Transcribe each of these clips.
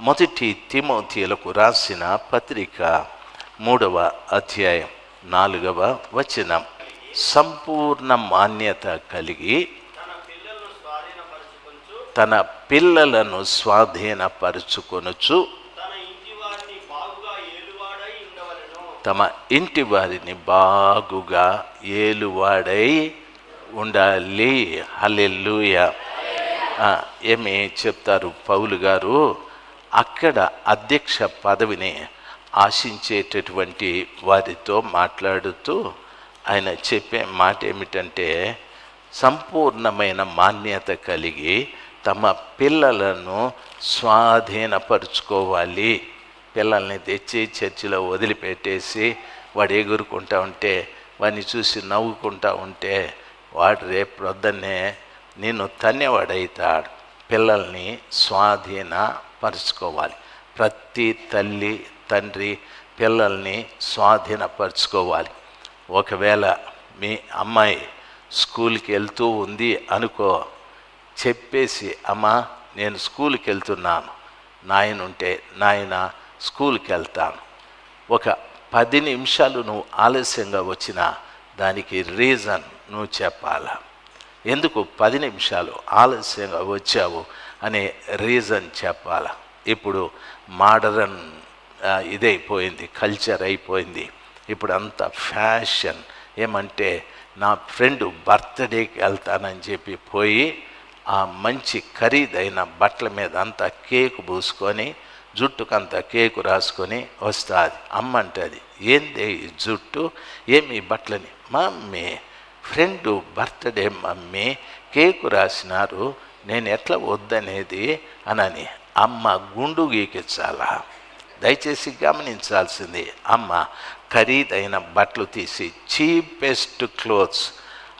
మొదటి తిమోతియులకు రాసిన పత్రిక మూడవ అధ్యాయం నాలుగవ వచనం. సంపూర్ణ మాన్యత కలిగి తన పిల్లలను స్వాధీనపరుచుకొనుచు తమ ఇంటి వారిని బాగుగా ఏలువాడై ఉండాలి. హలెల్లుయ. ఏమి చెప్తారు పౌలు గారు? అక్కడ అధ్యక్ష పదవిని ఆశించేటటువంటి వారితో మాట్లాడుతూ ఆయన చెప్పే మాట ఏమిటంటే సంపూర్ణమైన మాన్యత కలిగి తమ పిల్లలను స్వాధీనపరుచుకోవాలి. పిల్లల్ని తెచ్చి చర్చిలో వదిలిపెట్టేసి వాడు ఎగురుకుంటా ఉంటే వాడిని చూసి నవ్వుకుంటా ఉంటే వాడు రేపు ప్రొద్దున్నే నేను తన్నేవాడవుతాడు పిల్లల్ని స్వాధీన పరుచుకోవాలి. ప్రతి తల్లి తండ్రి పిల్లల్ని స్వాధీనపరుచుకోవాలి. ఒకవేళ మీ అమ్మాయి స్కూల్కి వెళ్తూ ఉంది అనుకో చెప్పేసి అమ్మా నేను స్కూల్కి వెళ్తున్నాను. నాయన ఉంటే నాయన స్కూల్కి వెళ్తాను. ఒక పది నిమిషాలు నువ్వు ఆలస్యంగా వచ్చినా దానికి రీజన్ నువ్వు చెప్పాలా? ఎందుకు పది నిమిషాలు ఆలస్యంగా వచ్చావు అనే రీజన్ చెప్పాలా? ఇప్పుడు మోడరన్ ఇదైపోయింది కల్చర్ అయిపోయింది. ఇప్పుడు అంత ఫ్యాషన్. ఏమంటే నా ఫ్రెండ్ బర్త్డేకి వెళ్తానని చెప్పి పోయి ఆ మంచి ఖరీదైన బట్టల మీద అంతా కేకు పూసుకొని జుట్టుకంతా కేకు రాసుకొని వస్తుంది. అమ్మ అంటది ఏంది ఈ జుట్టు? ఏమి ఈ బట్టలని? Mummy friend birthday mummy cake రాసినారు నేను ఎట్లా వద్దనేది? అనని. అమ్మ గుండు గీకించాలా? దయచేసి గమనించాల్సింది అమ్మ ఖరీదైన బట్టలు తీసి చీపెస్ట్ క్లోత్స్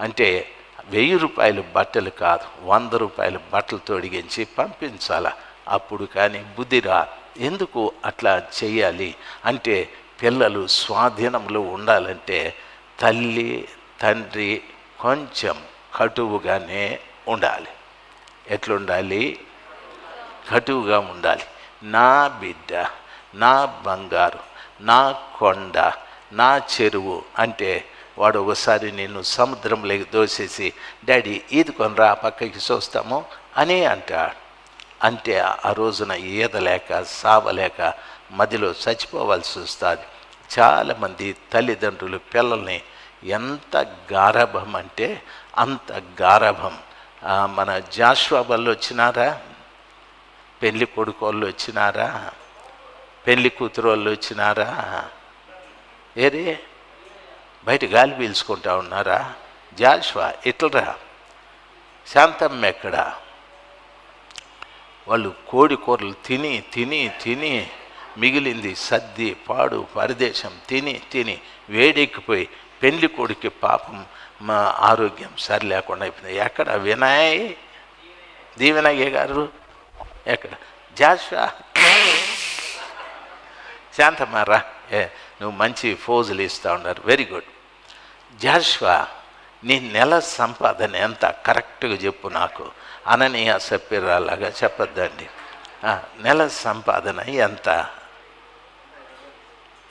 అంటే వెయ్యి రూపాయలు బట్టలు కాదు వంద రూపాయలు బట్టలు తొడిగించి పంపించాల? అప్పుడు కానీ బుద్ధిరా ఎందుకు అట్లా చేయాలి అంటే పిల్లలు స్వాధీనంలో ఉండాలంటే తల్లి తండ్రి కొంచెం కటువుగానే ఉండాలి. ఎట్లుండాలి? కటువుగా ఉండాలి. నా బిడ్డ నా బంగారు నా కొండ నా చెరువు అంటే వాడు ఒకసారి నేను సముద్రంలోకి దోసేసి డాడీ ఈది రా పక్కకి చూస్తాము అని అంటాడు. అంటే ఆ రోజున ఈదలేక సావలేక మదిలో చచ్చిపోవాల్సి వస్తుంది. చాలామంది తల్లిదండ్రులు పిల్లల్ని ఎంత గారభం అంటే అంత గారభం. మన జాషువా వాళ్ళు వచ్చినారా? పెళ్ళి కొడుకు వాళ్ళు వచ్చినారా? పెళ్ళి కూతురు వాళ్ళు వచ్చినారా? ఏరే బయట గాలి పీల్చుకుంటా ఉన్నారా? జాషువా ఇట్లరా? శాంతమ్మ ఎక్కడ? వాళ్ళు కోడి కూరలు తిని తిని తిని మిగిలింది సద్ది పాడు పరదేశం తిని తిని వేడెక్కిపోయి పెళ్ళి కొడుకు పాపం మా ఆరోగ్యం సరి లేకుండా అయిపోయింది. ఎక్కడ? వినాయ్? దీవెనయ్య గారు? ఎక్కడ? జాషువా? శాంతమారా ఏ నువ్వు మంచి ఫోజులు ఇస్తూ ఉన్నారు. వెరీ గుడ్ జాషువా నీ నెల సంపాదన ఎంత? కరెక్ట్గా చెప్పు నాకు. అననీయ సప్పిరాలాగా చెప్పొద్దండి. నెల సంపాదన ఎంత?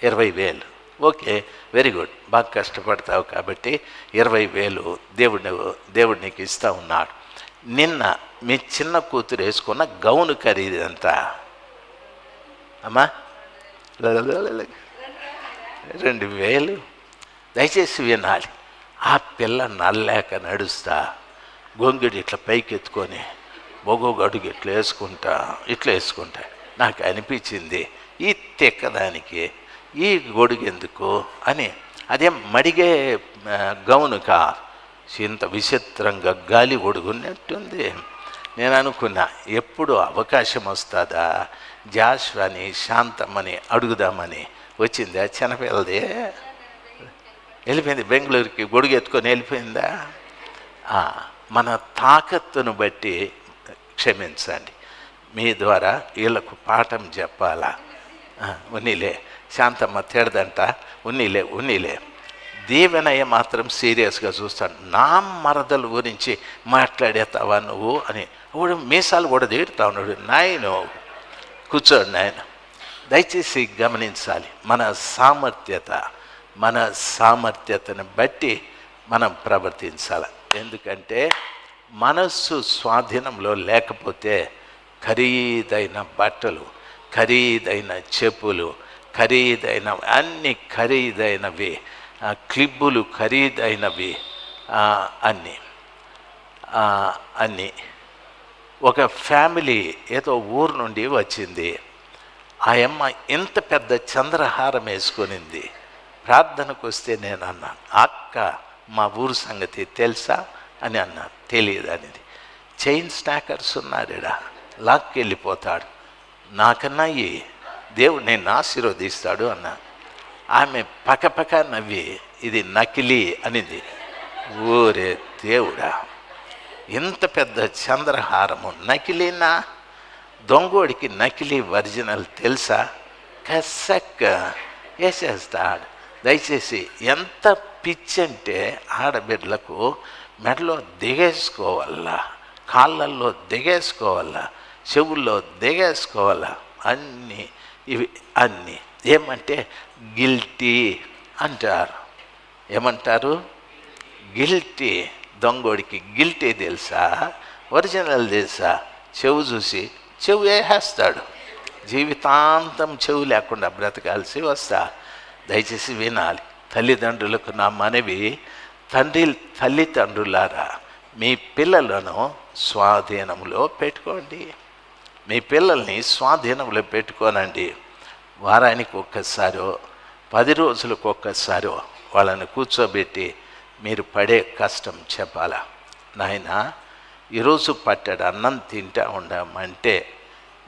ఇరవై వేలు. ఓకే వెరీ గుడ్ బాగా కష్టపడతావు కాబట్టి ఇరవై వేలు దేవుడు దేవుడు నీకు ఇస్తూ ఉన్నాడు. నిన్న మీ చిన్న కూతురు వేసుకున్న గౌను ఖరీదు ఎంత అమ్మా. రెండు వేలు. దయచేసి వినాలి. ఆ పిల్ల నల్లేక నడుస్తా. గొంగుడు ఇట్లా పైకి ఎత్తుకొని బొగొగ ఇట్లా వేసుకుంటా ఇట్లా వేసుకుంటా. నాకు అనిపించింది ఈ తెక్కదానికి ఈ గొడుగు ఎందుకు అని. అదే మడిగే ఆ, గౌను కా ఇంత విచిత్రంగా గాలి గొడుగున్నట్టుంది నేను అనుకున్నా ఎప్పుడు అవకాశం వస్తుందా? జాష్వాని శాంతమ్మని అడుగుదామని వచ్చిందా? చిన్నపిల్లది వెళ్ళిపోయింది. బెంగళూరుకి గొడుగు ఎత్తుకొని వెళ్ళిపోయిందా? మన తాకత్తును బట్టి క్షమించండి. మీ ద్వారా వీళ్ళకు పాఠం చెప్పాలా? ఉన్నిలే ఉన్నీలే. శాంతమ్మ తేడదంట. ఉన్నీలే ఉన్నీలే. దీవెనయ్య మాత్రం సీరియస్గా చూస్తాను నా మరదల గురించి మాట్లాడేతావా నువ్వు? అని వాడు మీసాలు కూడా తీరుతా ఉన్నాడు నాయను కూర్చోండి నాయన దయచేసి గమనించాలి. మన సామర్థ్యత మన సామర్థ్యతను బట్టి మనం ప్రవర్తించాలి. ఎందుకంటే మనస్సు స్వాధీనంలో లేకపోతే ఖరీదైన బట్టలు ఖరీదైన చెప్పులు ఖరీదైన అన్ని ఖరీదైనవి క్లిబ్బులు ఖరీదైనవి అన్నీ అన్నీ ఒక ఫ్యామిలీ ఏదో ఊరు నుండి వచ్చింది. ఆ అమ్మ ఇంత పెద్ద చంద్రహారం వేసుకొనింది. ప్రార్థనకు వస్తే నేను అన్నాను అక్క మా ఊరు సంగతి తెలుసా? అని అన్నాను తెలియదు అనేది. చైన్ స్నాకర్స్ ఉన్నాడా లాక్కెళ్ళిపోతాడు. నాకన్నా ఈ దేవుడు నేను ఆశీర్వదిస్తాడు అన్నా ఆమె పక్కపక్క నవ్వి ఇది నకిలీ అనింది. ఓరే దేవుడా ఇంత పెద్ద చంద్రహారము నకిలీనా? దొంగోడికి నకిలీ ఒరిజినల్ తెలుసా? కసక్క. వేసేస్తాడు దయచేసి ఎంత పిచ్చి అంటే ఆడబిడ్డలకు మెడలో దిగేసుకోవాలా కాళ్ళల్లో దిగేసుకోవాలా చెవుల్లో దిగేసుకోవాలా? అన్నీ ఇవి అన్నీ. ఏమంటే గిల్టీ అంటారు. ఏమంటారు? గిల్టీ. దొంగోడికి గిల్టీ తెలుసా? ఒరిజినల్ తెలుసా? చెవు చూసి చెవు వేసేస్తాడు జీవితాంతం చెవు లేకుండా బ్రతకాల్సి వస్తా. దయచేసి వినాలి. తల్లిదండ్రులకు నా మనవి తండ్రి తల్లిదండ్రులారా మీ పిల్లలను స్వాధీనంలో పెట్టుకోండి. మీ పిల్లల్ని స్వాధీనంలో పెట్టుకోనండి. వారానికి ఒక్కసారో పది రోజులకు ఒక్కసారో వాళ్ళని కూర్చోబెట్టి మీరు పడే కష్టం చెప్పాలా? నాయన ఈరోజు పట్టడు అన్నం తింటా ఉండామంటే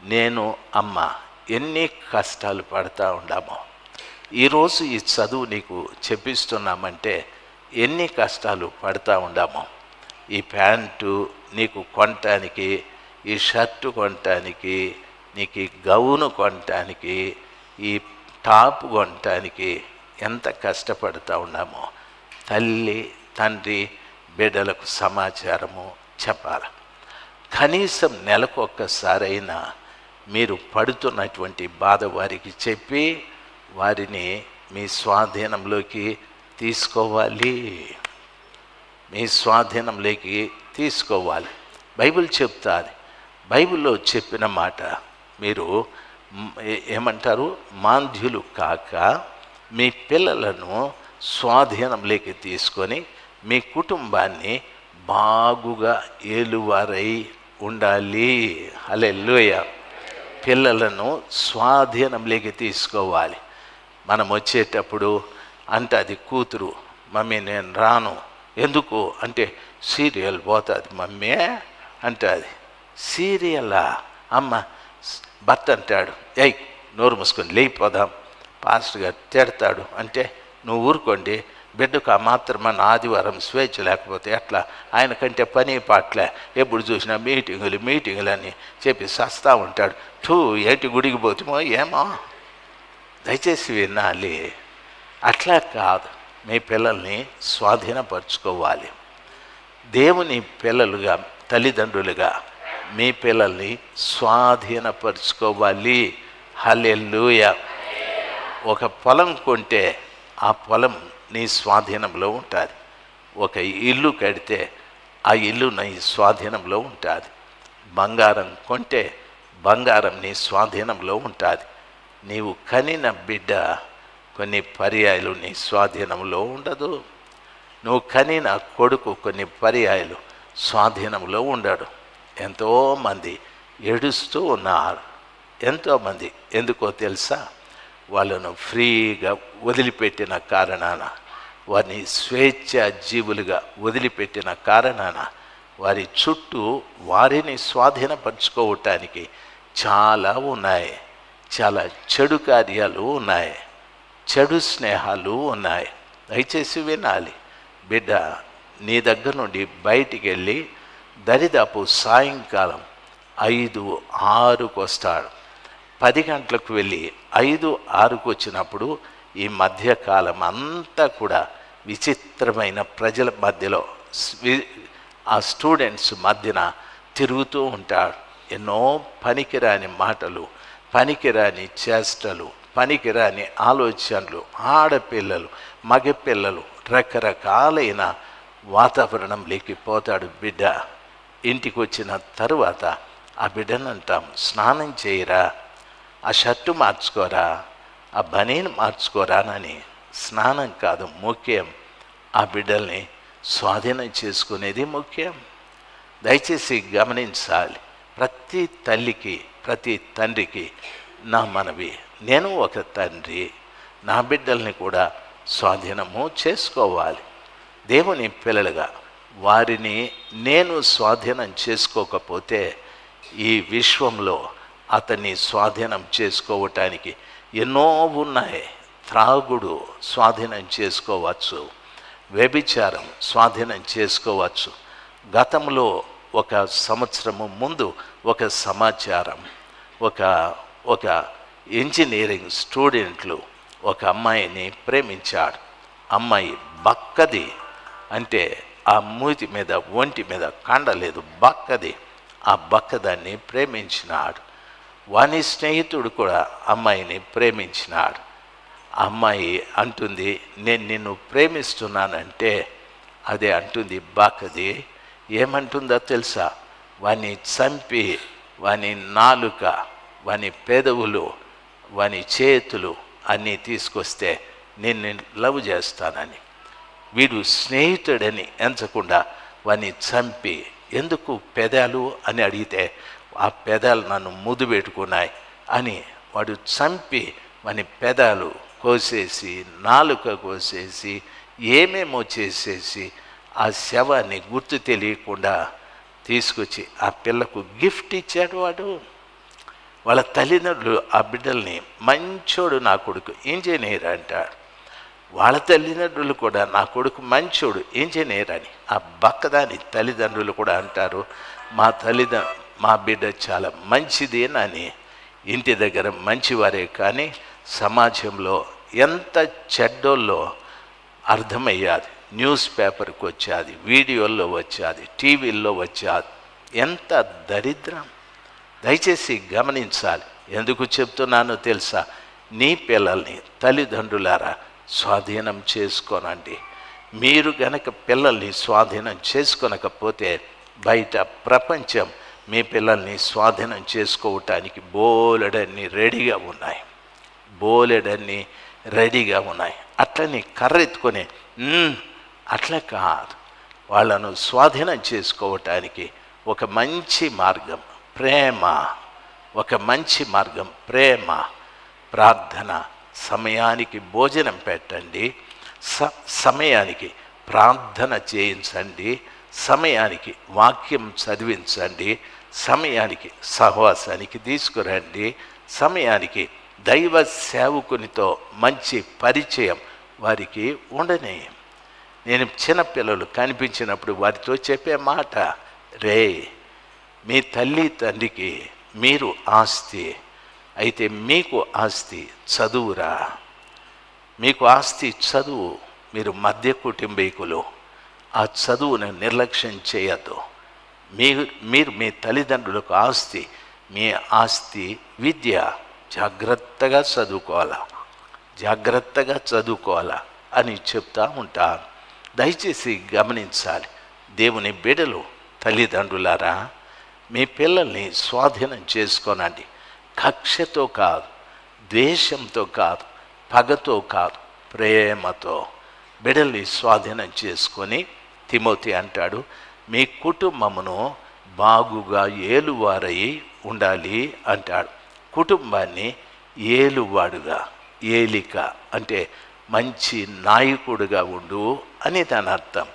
నేను అమ్మ ఎన్ని కష్టాలు పడతా ఉండామో. ఈరోజు ఈ చదువు నీకు చెప్పిస్తున్నామంటే ఎన్ని కష్టాలు పడతా ఉండామో. ఈ ప్యాంటు నీకు కొనటానికి ఈ షర్టు కొనటానికి నీకు ఈ గౌను కొనటానికి ఈ టాప్ కొనటానికి ఎంత కష్టపడుతూ ఉన్నామో తల్లి తండ్రి బిడ్డలకు సమాచారము చెప్పాలి. కనీసం నెలకు ఒక్కసారైనా మీరు పడుతున్నటువంటి బాధ వారికి చెప్పి వారిని మీ స్వాధీనంలోకి తీసుకోవాలి. మీ స్వాధీనంలోకి తీసుకోవాలి. బైబిల్ చెప్తాది. బైబిల్లో చెప్పిన మాట మీరు ఏమంటారు? మాంద్యులు కాక మీ పిల్లలను స్వాధీనంలోకి తీసుకొని మీ కుటుంబాన్ని బాగుగా ఏలువారై ఉండాలి. అలెల్లుయ పిల్లలను స్వాధీనంలోకి తీసుకోవాలి. మనం వచ్చేటప్పుడు అంటే అది కూతురు మమ్మీ నేను రాను. ఎందుకు? అంటే సీరియల్ పోతుంది మమ్మీ అంటే అది. సీరియలా? అమ్మ భర్త అంటాడు ఎయ్ నోరు మూసుకొని లేయిపోదాం పాస్టర్ గారు తిడతాడు. అంటే నువ్వు ఊరుకోండి. బిడ్డకు ఆ మాత్రమన్న ఆదివారం స్వేచ్ఛ లేకపోతే ఎట్లా? ఆయన కంటే పని పాటలే. ఎప్పుడు చూసినా మీటింగులు మీటింగులు అని చెప్పి సస్తా ఉంటాడు. టూ ఏంటి గుడికి పోతుమో ఏమో? దయచేసి వినాలి. అట్లా కాదు. మీ పిల్లల్ని స్వాధీనపరచుకోవాలి. దేవుని పిల్లలుగా తల్లిదండ్రులుగా మీ పిల్లల్ని స్వాధీనపరచుకోవాలి. హలెల్లుయ. ఒక పొలం కొంటే ఆ పొలం నీ స్వాధీనంలో ఉంటుంది. ఒక ఇల్లు కడితే ఆ ఇల్లు నీ స్వాధీనంలో ఉంటుంది. బంగారం కొంటే బంగారం నీ స్వాధీనంలో ఉంటుంది. నీవు కనిన బిడ్డ కొన్ని పర్యాయాలు నీ స్వాధీనంలో ఉండదు. నువ్వు కనిన కొడుకు కొన్ని పర్యాయాలు స్వాధీనంలో ఉండడు. ఎంతోమంది ఏడుస్తూ ఉన్నారు. ఎంతోమంది. ఎందుకో తెలుసా? వాళ్ళను ఫ్రీగా వదిలిపెట్టిన కారణాన వారిని స్వేచ్ఛ జీవులుగా వదిలిపెట్టిన కారణాన వారి చుట్టూ వారిని స్వాధీనపరచుకోవటానికి చాలా ఉన్నాయి. చాలా చెడు కార్యాలు ఉన్నాయి. చెడు స్నేహాలు ఉన్నాయి. దయచేసి వినాలి. బిడ్డ నీ దగ్గర నుండి బయటికి వెళ్ళి దరిదాపు సాయంకాలం ఐదు ఆరుకు వస్తాడు. పది గంటలకు వెళ్ళి ఐదు ఆరుకు వచ్చినప్పుడు ఈ మధ్యకాలం అంతా కూడా విచిత్రమైన ప్రజల మధ్యలో ఆ స్టూడెంట్స్ మధ్యన తిరుగుతూ ఉంటాడు ఎన్నో పనికిరాని మాటలు పనికిరాని చేష్టలు పనికిరాని ఆలోచనలు ఆడపిల్లలు మగపిల్లలు రకరకాలైన వాతావరణంలోకి పోతాడు బిడ్డ. ఇంటికి వచ్చిన తరువాత ఆ బిడ్డను అంటాం స్నానం చేయరా? ఆ షర్టు మార్చుకోరా ఆ బనీని మార్చుకోరానని స్నానం కాదు ముఖ్యం. ఆ బిడ్డల్ని స్వాధీనం చేసుకునేది ముఖ్యం. దయచేసి గమనించాలి ప్రతి తల్లికి ప్రతి తండ్రికి నా మనవి నేను ఒక తండ్రి నా బిడ్డల్ని కూడా స్వాధీనము చేసుకోవాలి. దేవుని పిల్లలుగా వారిని నేను స్వాధీనం చేసుకోకపోతే ఈ విశ్వంలో అతన్ని స్వాధీనం చేసుకోవటానికి ఎన్నో ఉన్నాయి. త్రాగుడు స్వాధీనం చేసుకోవచ్చు. వ్యభిచారం స్వాధీనం చేసుకోవచ్చు. గతంలో ఒక సంవత్సరము ముందు ఒక సమాచారం ఒక ఒక ఇంజనీరింగ్ స్టూడెంట్లు ఒక అమ్మాయిని ప్రేమించాడు. అమ్మాయి బక్కది అంటే ఆ మూతి మీద ఒంటి మీద కండలేదు బక్కది. ఆ బక్కదాన్ని ప్రేమించినాడు. వాని స్నేహితుడు కూడా అమ్మాయిని ప్రేమించినాడు. అమ్మాయి అంటుంది నేను నిన్ను ప్రేమిస్తున్నానంటే అదే అంటుంది బాకది. ఏమంటుందో తెలుసా? వాని చంపి వాని నాలుక వాని పెదవులు వాని చేతులు అన్నీ తీసుకొస్తే నేను లవ్ చేస్తానని. వీడు స్నేహితుడని ఎంచకుండా వాని చంపి ఎందుకు పెదాలు? అని అడిగితే ఆ పెదాలు నన్ను ముదు పెట్టుకున్నాయి అని వాడు చంపి వాని పెదాలు కోసేసి నాలుక కోసేసి ఏమేమో చేసేసి ఆ శవాన్ని గుర్తు తెలియకుండా తీసుకొచ్చి ఆ పిల్లకు గిఫ్ట్ ఇచ్చాడు వాడు. వాళ్ళ తల్లిదండ్రులు ఆ బిడ్డల్ని మంచోడు నా కొడుకు ఇంజనీర్ అంటాడు వాళ్ళ తల్లిదండ్రులు కూడా నా కొడుకు మంచోడు ఇంజనీర్ అని. ఆ బక్కదాని తల్లిదండ్రులు కూడా అంటారు మా తల్లిదండ్రులు మా బిడ్డ చాలా మంచిది అని ఇంటి దగ్గర మంచివారే కానీ సమాజంలో ఎంత చెడ్డోల్లో అర్థమయ్యాది. న్యూస్ పేపర్కి వచ్చేది వీడియోల్లో వచ్చేది టీవీల్లో వచ్చేది. ఎంత దరిద్రం. దయచేసి గమనించాలి. ఎందుకు చెప్తున్నానో తెలుసా? నీ పిల్లల్ని తల్లిదండ్రులారా స్వాధీనం చేసుకోనండి. మీరు గనక పిల్లల్ని స్వాధీనం చేసుకొనకపోతే బయట ప్రపంచం మీ పిల్లల్ని స్వాధీనం చేసుకోవటానికి బోలెడన్ని రెడీగా ఉన్నాయి. బోలెడన్ని రెడీగా ఉన్నాయి. అట్లని కర్రెత్తుకొని అట్లా కాదు. వాళ్ళను స్వాధీనం చేసుకోవటానికి ఒక మంచి మార్గం ప్రేమ ఒక మంచి మార్గం ప్రేమ ప్రార్థన సమయానికి భోజనం పెట్టండి. స సమయానికి ప్రార్థన చేయించండి. సమయానికి వాక్యం చదివించండి సమయానికి సహవాసానికి తీసుకురండి సమయానికి దైవ సేవకునితో మంచి పరిచయం వారికి ఉండనే. నేను చిన్నపిల్లలు కనిపించినప్పుడు వారితో చెప్పే మాట రే మీ తల్లి తండ్రికి మీరు ఆస్తి అయితే మీకు ఆస్తి చదువురా. మీకు ఆస్తి చదువు మీరు మధ్య కుటుంబీకులు ఆ చదువును నిర్లక్ష్యం చేయొద్దు. మీరు మీరు మీ తల్లిదండ్రులకు ఆస్తి మీ ఆస్తి విద్య జాగ్రత్తగా చదువుకోవాలా? జాగ్రత్తగా చదువుకోవాలా అని చెప్తా ఉంటాను దయచేసి గమనించాలి. దేవుని బిడలు తల్లిదండ్రులారా మీ పిల్లల్ని స్వాధీనం చేసుకోనండి. కక్షతో కాదు ద్వేషంతో కాదు పగతో కాదు ప్రేమతో బిడల్ని స్వాధీనం చేసుకొని తిమోతి అంటాడు మీ కుటుంబమును బాగుగా ఏలువారై ఉండాలి అంటాడు. కుటుంబాన్ని ఏలువాడుగా ఏలిక అంటే మంచి నాయకుడుగా ఉండు అని దాని అర్థం.